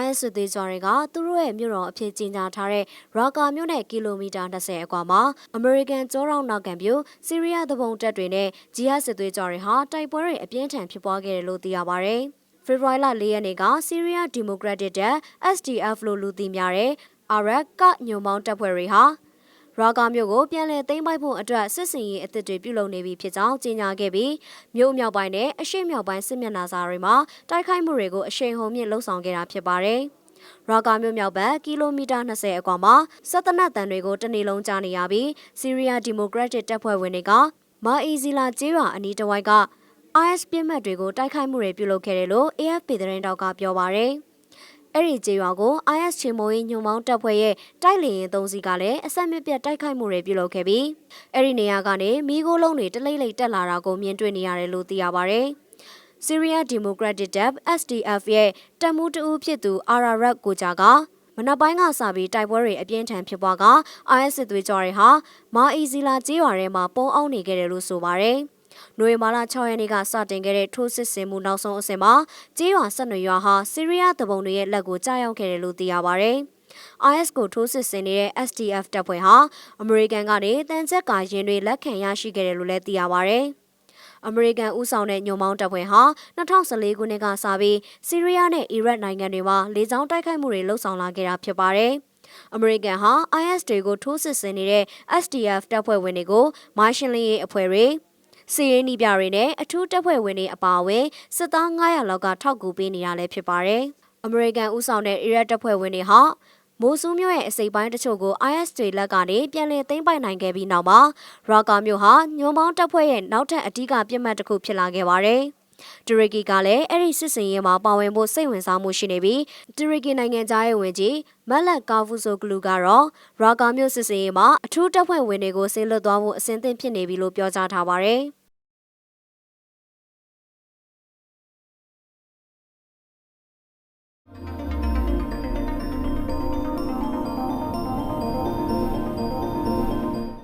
IS စစ်သေးကြွတွေကသူတို့ရဲ့မြို့တော်အဖြစ်ကြီးညာထားတဲ့ရာကာမြို့နဲ့ကီလိုမီတာ20အကွာမှာအမေရိကန်ကြောရောက်နောက်ကန်ပြိုစီးရီးယားသဘုံတပ်တွေနဲ့ဂျီဟတ်စစ်သွေးကြွတွေဟာတိုက်ပွဲတွေအပြင်းထန်ဖြစ်ပွားခဲ့တယ်လို့သိရပါဗျ။ဖေဖော်ဝါရီလ၄ရက်နေ့ကစီးရီးယားဒီမိုကရက်တစ်တပ် SDF လို့လူသိများတဲ့အာရက်ကညုံမောင်းတပ်ဖွဲ့တွေဟာ ရာဂါမြို့ကိုပြန်လည်သိမ်းပိုက်ဖို့အတွက်စစ်စင်ရေးအသစ်တွေပြုလုပ်နေပြီဖြစ်ကြောင်းကြေညာခဲ့ပြီးမြို့မြောက်ပိုင်းနဲ့အရှေ့မြောက်ပိုင်းစစ်မျက်နှာစာတွေမှာတိုက်ခိုက်မှုတွေကိုအရှိန်ဟုန်မြင့်လှုံ့ဆော်ခဲ့တာဖြစ်ပါတယ်။ရာဂါမြို့မြောက်ဘက်ကီလိုမီတာ20အကွာမှာစက်တနတ်တန်တွေကိုတနေ့လုံးကြားနေရပြီးစီးရီးယားဒီမိုကရက်တစ်တပ်ဖွဲ့ဝင်တွေကမာအီဇီလာကျေးရွာအနီးတစ်ဝိုက်က IS ပြစ်မှတ်တွေကိုတိုက်ခိုက်မှုတွေပြုလုပ်ခဲ့တယ်လို့ AFP သတင်းတောက်ကပြောပါရယ်။ အဲ့ဒီကျေးရွာကို IS ချေမိုးရေးညွန်မောင်းတပ်ဖွဲ့ရဲ့တိုက်လေရင်သုံးစီးကလည်းအဆက်မပြတ်တိုက်ခိုက်မှုတွေပြုလုပ်ခဲ့ပြီးအဲ့ဒီနေရာကနေမိโกလုံးတွေတလိမ့်လိမ့်တက်လာတာကိုမြင်တွေ့နေရတယ်လို့သိရပါဗျ။ Syria Democratic Deb SDF ရဲ့တပ်မှုတဦးဖြစ်သူ Ararat ကိုကြကမနက်ပိုင်းကစပြီးတိုက်ပွဲတွေအပြင်းထန်ဖြစ်ပွားက IS စစ်သွေးကြွတွေဟာမာအီဇီလာကျေးရွာထဲမှာပုံအောင်နေခဲ့တယ်လို့ဆိုပါတယ်။ နိုဝင်ဘာလ6ရက်နေ့ကစတင်ခဲ့တဲ့ထိုးစစ်ဆင်မှုနောက်ဆုံးအဆင့်မှာကြေးရွာဆက်နွယ်ရွာဟာဆီးရီးယားတပုံတွေရဲ့လက်ကိုကြားရောက်ခဲ့တယ်လို့သိရပါဗျ။ IS ကိုထိုးစစ်ဆင်နေတဲ့ SDF တပ်ဖွဲ့ဟာအမေရိကန်ကနေတန်ချက်ကာရင်တွေလက်ခံရရှိခဲ့တယ်လို့လည်းသိရပါဗျ။အမေရိကန်ဦးဆောင်တဲ့ညွန်မောင်းတပ်ဖွဲ့ဟာ2014ခုနှစ်ကစပြီးဆီးရီးယားနဲ့အီရတ်နိုင်ငံတွေမှာလေကြောင်းတိုက်ခိုက်မှုတွေလှုပ်ဆောင်လာခဲ့တာဖြစ်ပါတယ်။အမေရိကန်ဟာ IS တွေကိုထိုးစစ်ဆင်နေတဲ့ SDF တပ်ဖွဲ့ဝင်တွေကိုမိုင်းရှင်းလင်းရေးအဖွဲ့တွေ စီရေးနီးပြတွေနဲ့အထူးတပ်ဖွဲ့ဝင်တွေအပါအဝင်စစ်သား900လောက်ကထောက်ကူပေးနေတာလည်းဖြစ်ပါတယ်။အမေရိကန်ဦးဆောင်တဲ့အီရတ်တပ်ဖွဲ့ဝင်တွေဟာမိုးဆူးမြို့ရဲ့အစိပ်ပိုင်းတချို့ကို IS တွေလက်ကနေပြန်လည်သိမ်းပိုက်နိုင်ခဲ့ပြီးနောက်မှာရာကာမြို့ဟာညွန်ပေါင်းတပ်ဖွဲ့ရဲ့နောက်ထပ်အ धिक ပြစ်မှတ်တစ်ခုဖြစ်လာခဲ့ပါတယ်။ တူရကီကလည်းအဲ့ဒီစစ်စင်ရေးမှာပါဝင်ဖို့စိတ်ဝင်စားမှုရှိနေပြီးတူရကီနိုင်ငံသားရဲ့ဝင်ကြီးမက်လက်ကာဖူဆိုဂလူကတော့ရာကာမြို့စစ်စင်ရေးမှာအထူးတပ်ဖွဲ့ဝင်တွေကိုဆင်းလွတ်သွားဖို့အစဉ်သင့်ဖြစ်နေပြီလို့ပြောကြားထားပါတယ်။